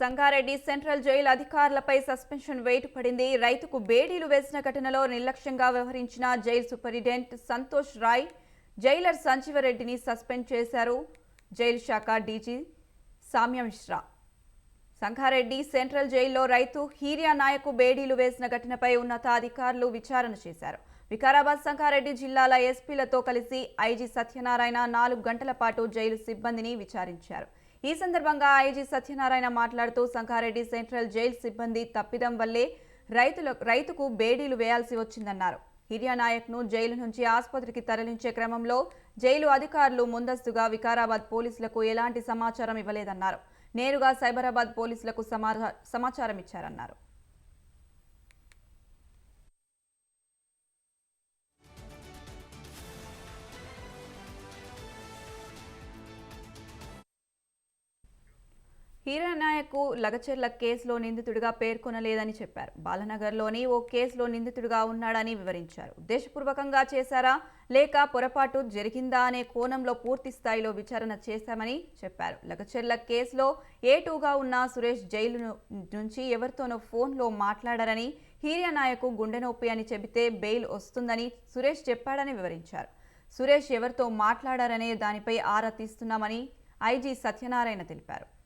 Sangareddy central jail అధికారులపై suspension వేటు పడింది. రైతుకు బేడీలు వేసిన ఘటనలో నిర్లక్ష్యంగా వ్యవహరించిన jail superintendent Santosh Roy jailer సంజీవరెడ్డిని suspend చేశారు. జైలు శాఖ డీజీ సామ్య మిశ్రా. సంగారెడ్డి సెంట్రల్ జైల్లో రైతు హీరియా నాయకు బేడీలు వేసిన ఘటనపై ఉన్నతాధికారులు విచారణ చేశారు. వికారాబాద్ సంగారెడ్డి జిల్లాల ఎస్పీలతో కలిసి ఐజీ సత్యనారాయణ నాలుగు గంటల పాటు జైలు సిబ్బందిని విచారించారు. ఈ సందర్భంగా ఐజీ సత్యనారాయణ మాట్లాడుతూ సంగారెడ్డి సెంట్రల్ జైలు సిబ్బంది తప్పిదం వల్లే రైతుల రైతుకు బేడీలు వేయాల్సి వచ్చిందన్నారు. హిరియా నాయక్ను జైలు నుంచి ఆసుపత్రికి తరలించే క్రమంలో జైలు అధికారులు ముందస్తుగా వికారాబాద్ పోలీసులకు ఎలాంటి సమాచారం ఇవ్వలేదన్నారు. నేరుగా సైబరాబాద్ పోలీసులకు సమాచారం ఇచ్చారన్నారు హీరానాయకు లగచెర్ల కేసులో నిందితుడిగా పేర్కొనలేదని చెప్పారు. బాలనగర్లోని ఓ కేసులో నిందితుడిగా ఉన్నాడని వివరించారు. ఉద్దేశపూర్వకంగా చేశారా? లేక పొరపాటు జరిగిందా అనే కోణంలో పూర్తి స్థాయిలో విచారణ చేశామని చెప్పారు. లగచెర్ల కేసులో ఏ టూగా ఉన్న సురేష్ జైలు నుంచి ఎవరితోనో ఫోన్లో మాట్లాడారని హీరానాయకు గుండె నొప్పి అని చెబితే బెయిల్ వస్తుందని సురేష్ చెప్పాడని వివరించారు. సురేష్ ఎవరితో మాట్లాడారనే దానిపై ఆరా తీస్తున్నామని ఐజీ సత్యనారాయణ తెలిపారు.